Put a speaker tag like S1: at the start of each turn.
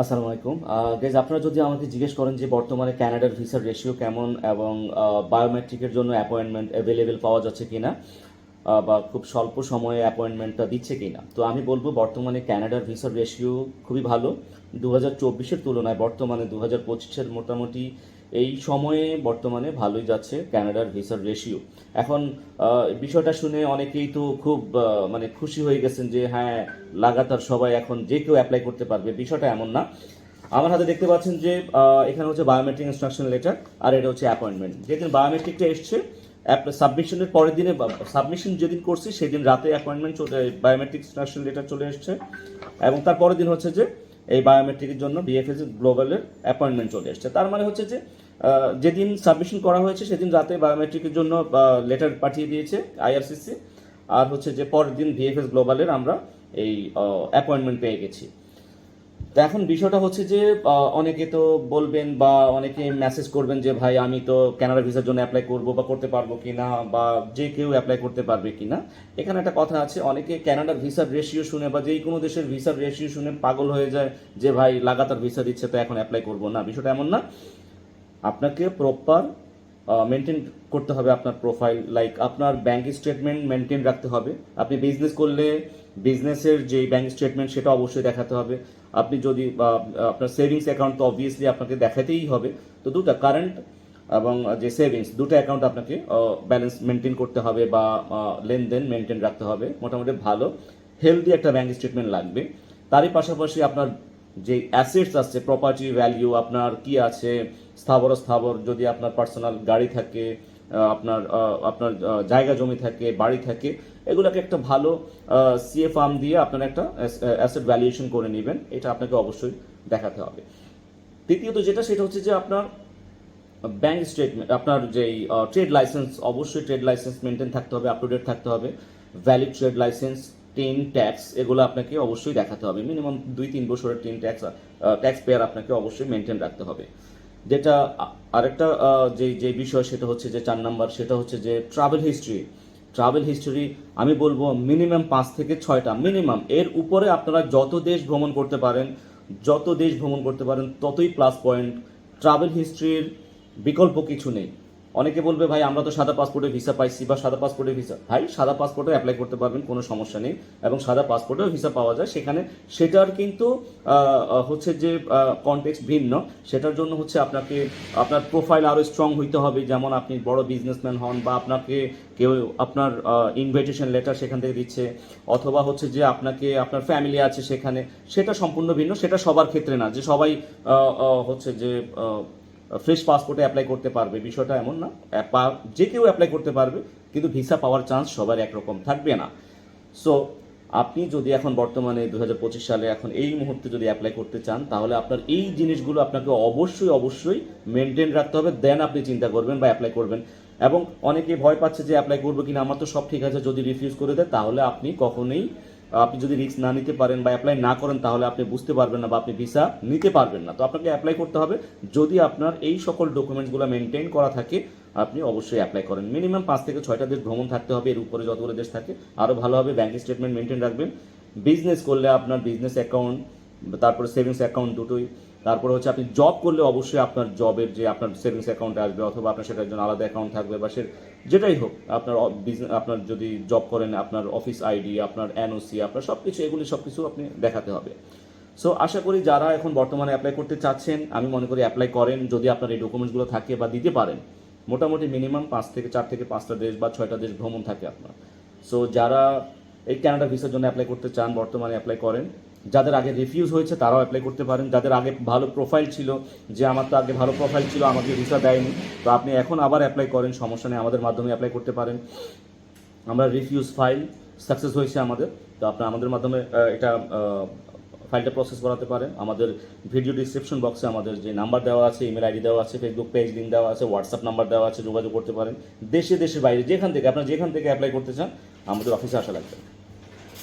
S1: আসসালামু আলাইকুম। গেজ আপনারা যদি আমাকে জিজ্ঞেস করেন যে বর্তমানে ক্যানাডার ভিসার রেশিও কেমন এবং বায়োমেট্রিকের জন্য অ্যাপয়েন্টমেন্ট অ্যাভেলেবেল পাওয়া যাচ্ছে কিনা বা খুব স্বল্প সময়ে অ্যাপয়েন্টমেন্টটা দিচ্ছে কিনা। তো আমি বলব বর্তমানে ক্যানাডার ভিসার রেশিও খুবই ভালো। দু হাজার চব্বিশের তুলনায় বর্তমানে দু হাজার পঁচিশের মোটামুটি এই সময়ে বর্তমানে ভালোই যাচ্ছে ক্যানাডার ভিসার রেশিও এখন বিষয়টা শুনে অনেকেই তো খুব মানে খুশি হয়ে গেছেন যে হ্যাঁ লাগাতার সবাই এখন যে কেউ অ্যাপ্লাই করতে পারবে, বিষয়টা এমন না। আমার হাতে দেখতে পাচ্ছেন যে এখানে হচ্ছে বায়োমেট্রিক ইনস্ট্রাকশন লেটার আর এটা হচ্ছে অ্যাপয়েন্টমেন্ট যেদিন বায়োমেট্রিকটা এসছে সাবমিশনের পরের দিনে সাবমিশন যেদিন করছি, সেদিন রাতে অ্যাপয়েন্টমেন্ট চলে বায়োমেট্রিক ইনস্ট্রাকশন লেটার চলে এসছে। এবং তার পরের দিন হচ্ছে যে, এই বায়োমেট্রিকের জন্য বিএফএস গ্লোবালের অ্যাপয়েন্টমেন্ট চলে এসছে। তার মানে হচ্ছে যে যেদিন সাবমিশন করা হয়েছে, সেদিন রাতে বায়োমেট্রিকের জন্য লেটার পাঠিয়ে দিয়েছে আইআরসিসি আর হচ্ছে যে, পরের দিন ভিএফএস গ্লোবালের আমরা এই অ্যাপয়েন্টমেন্ট পেয়ে গেছি। তো এখন বিষয়টা হচ্ছে যে অনেকে তো বলবেন বা অনেকে মেসেজ করবেন যে, ভাই, আমি তো ক্যানাডা ভিসার জন্য অ্যাপ্লাই করব বা করতে পারব কিনা বা যে কেউ অ্যাপ্লাই করতে পারবে কিনা এখানে একটা কথা আছে, অনেকে ক্যানাডার ভিসার রেশিও শুনে বা যেই কোনো দেশের ভিসার রেশিও শুনে পাগল হয়ে যায় যে, ভাই, লাগাতার ভিসা দিচ্ছে, তো এখন অ্যাপ্লাই করব। না, বিষয়টা এমন না। আপনাকে প্রপার মেনটেন করতে হবে আপনার প্রোফাইল লাইক আপনার ব্যাংক স্টেটমেন্ট মেনটেন রাখতে হবে। আপনি বিজনেস করলে বিজনেসের যে ব্যাংক স্টেটমেন্ট সেটা অবশ্যই দেখাতে হবে। আপনি যদি আপনার সেভিংস অ্যাকাউন্ট তো অবভিয়াসলি আপনাকে দেখাতেই হবে। তো দুটো কারেন্ট এবং যে সেভিংস দুটো অ্যাকাউন্ট আপনাকে ব্যালেন্স মেনটেন করতে হবে বা লেনদেন মেনটেন রাখতে হবে। মোটামুটি ভালো হেলদি একটা ব্যাংক স্টেটমেন্ট লাগবে। তারই পাশাপাশি আপনার যে অ্যাসেটস আছে প্রপার্টি ভ্যালিউ আপনার কি আছে, স্থাবর স্থাবর, যদি আপনার পার্সোনাল গাড়ি থাকে আপনার আপনার জায়গা জমি থাকে, বাড়ি থাকে, এগুলোকে একটা ভালো সিএ ফার্ম দিয়ে আপনার একটা অ্যাসেট ভ্যালুয়েশন করে নেবেন। এটা আপনাকে অবশ্যই দেখাতে হবে। তৃতীয়ত যেটা, সেটা হচ্ছে যে আপনার ব্যাংক স্টেটমেন্ট আপনার যেই ট্রেড লাইসেন্স অবশ্যই ট্রেড লাইসেন্স মেনটেন থাকতে হবে আপ টু ডেট থাকতে হবে। Valid trade license TIN tax, এগুলো আপনাকে অবশ্যই দেখাতে হবে। মিনিমাম দুই তিন বছরের টেন ট্যাক্স ট্যাক্স পেয়ার আপনাকে অবশ্যই মেনটেন রাখতে হবে। যেটা আরেকটা যে যে বিষয় সেটা হচ্ছে যে চার নাম্বার, সেটা হচ্ছে যে ট্রাভেল হিস্ট্রি ট্রাভেল হিস্টোরি আমি বলব মিনিমাম পাঁচ থেকে ছয়টা মিনিমাম এর উপরে আপনারা যত দেশ ভ্রমণ করতে পারেন, যত দেশ ভ্রমণ করতে পারেন, ততই প্লাস পয়েন্ট ট্রাভেল হিস্ট্রির বিকল্প কিছু নেই। অনেকে বলবে, ভাই, আমরা তো সাদা পাসপোর্টে ভিসা পাইছি বা সাদা পাসপোর্টে ভিসা ভাই, সাদা পাসপোর্টে অ্যাপ্লাই করতে পারবেন, কোনো সমস্যা নেই। এবং সাদা পাসপোর্টেও ভিসা পাওয়া যায়। সেখানে সেটার কিন্তু হচ্ছে যে কনটেক্সট ভিন্ন। সেটার জন্য হচ্ছে আপনাকে, আপনার প্রোফাইল আরও স্ট্রং হইতে হবে। যেমন আপনি বড় বিজনেসম্যান হন বা আপনাকে কেউ আপনার ইনভাইটেশন লেটার সেখান থেকে দিচ্ছে, অথবা হচ্ছে যে আপনাকে, আপনার ফ্যামিলি আছে সেখানে। সেটা সম্পূর্ণ ভিন্ন। সেটা সবার ক্ষেত্রে না। যে সবাই হচ্ছে যে ফ্রেশ পাসপোর্টে অ্যাপ্লাই করতে পারবে, বিষয়টা এমন না। যে কেউ অ্যাপ্লাই করতে পারবে, কিন্তু ভিসা পাওয়ার চান্স সবার একরকম থাকবে না। সো আপনি যদি এখন বর্তমানে দু হাজার পঁচিশ সালে এখন এই মুহূর্তে যদি অ্যাপ্লাই করতে চান, তাহলে আপনার এই জিনিসগুলো আপনাকে অবশ্যই অবশ্যই মেনটেন রাখতে হবে। দেন আপনি চিন্তা করবেন বা অ্যাপ্লাই করবেন। এবং অনেকে ভয় পাচ্ছে যে অ্যাপ্লাই করব কিনা, আমার তো সব ঠিক আছে, যদি রিফিউজ করে দেয়, তাহলে আপনি কখনোই আপনি যদি রিস্ক না নিতে পারেন বা অ্যাপ্লাই না করেন, তাহলে আপনি বুঝতে পারবেন না বা আপনি ভিসা নিতে পারবেন না। তো আপনাকে অ্যাপ্লাই করতে হবে। যদি আপনার এই সকল ডকুমেন্টসগুলো মেনটেন করা থাকে, আপনি অবশ্যই অ্যাপ্লাই করেন। মিনিমাম পাঁচ থেকে ছয়টা দেশ ভ্রমণ থাকতে হবে, এর উপরে যতগুলো দেশ থাকে। আরও ভালোভাবে ব্যাঙ্ক স্টেটমেন্ট মেনটেন রাখবেন। বিজনেস করলে আপনার বিজনেস অ্যাকাউন্ট তারপরে সেভিংস অ্যাকাউন্ট দুটোই। তারপরে হচ্ছে আপনি জব করলে অবশ্যই আপনার জবের যে আপনার সেভিংস অ্যাকাউন্ট আসবে অথবা আপনার সেটার জন্য আলাদা অ্যাকাউন্ট থাকবে বা সে যেটাই হোক, আপনার বিজনেস আপনার যদি জব করেন, আপনার অফিস আইডি আপনার এনওসি আপনার সব কিছু এগুলি সব কিছু আপনি দেখাতে হবে। সো আশা করি যারা এখন বর্তমানে অ্যাপ্লাই করতে চাচ্ছেন, আমি মনে করি অ্যাপ্লাই করেন যদি আপনার এই ডকুমেন্টসগুলো থাকে বা দিতে পারেন। মোটামুটি মিনিমাম পাঁচ থেকে চার থেকে পাঁচটা দেশ বা ছয়টা দেশ ভ্রমণ থাকে আপনার। সো যারা এই কানাডা ভিসার জন্য অ্যাপ্লাই করতে চান, বর্তমানে অ্যাপ্লাই করেন যাদের আগে রিফিউজ হয়েছে, তারাও অ্যাপ্লাই করতে পারেন। যাদের আগে ভালো প্রোফাইল ছিল, যে আমার তো আগে ভালো প্রোফাইল ছিল, আমাকে ভিসা দেয়নি, তো আপনি এখন আবার অ্যাপ্লাই করেন, সমস্যা নেই, আমাদের মাধ্যমে অ্যাপ্লাই করতে পারেন। আমরা রিফিউজ ফাইল সাকসেস হয়েছে আমাদের, তো আপনার আমাদের মাধ্যমে এটা ফাইলটা প্রসেস করাতে পারেন। আমাদের ভিডিও ডিসক্রিপশন বক্সে আমাদের যে নাম্বার দেওয়া আছে ইমেল আইডি দেওয়া আছে ফেসবুক পেজ লিঙ্ক দেওয়া আছে হোয়াটসঅ্যাপ নাম্বার দেওয়া আছে, যোগাযোগ করতে পারেন। দেশে, দেশের বাইরে, যেখান থেকে, আপনার যেখান থেকে অ্যাপ্লাই করতে চান, আমাদের অফিসে আসা লাগবে।